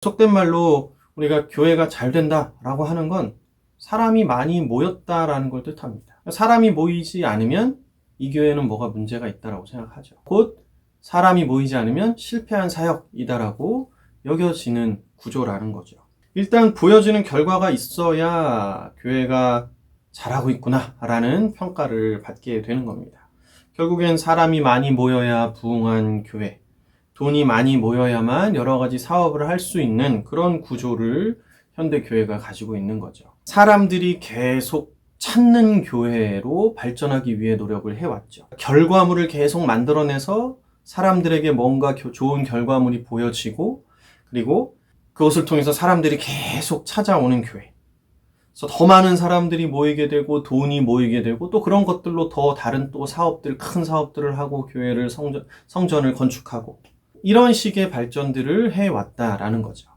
속된 말로 우리가 교회가 잘 된다라고 하는 건 사람이 많이 모였다라는 걸 뜻합니다. 사람이 모이지 않으면 이 교회는 뭐가 문제가 있다라고 생각하죠. 곧 사람이 모이지 않으면 실패한 사역이다라고 여겨지는 구조라는 거죠. 일단 보여지는 결과가 있어야 교회가 잘하고 있구나라는 평가를 받게 되는 겁니다. 결국엔 사람이 많이 모여야 부흥한 교회, 돈이 많이 모여야만 여러 가지 사업을 할 수 있는 그런 구조를 현대 교회가 가지고 있는 거죠. 사람들이 계속 찾는 교회로 발전하기 위해 노력을 해왔죠. 결과물을 계속 만들어내서 사람들에게 뭔가 교- 좋은 결과물이 보여지고 그리고 그것을 통해서 사람들이 계속 찾아오는 교회. 그래서 더 많은 사람들이 모이게 되고 돈이 모이게 되고 또 그런 것들로 더 다른 또 사업들, 큰 사업들을 하고 교회를 성전, 성전을 건축하고 이런 식의 발전들을 해왔다라는 거죠.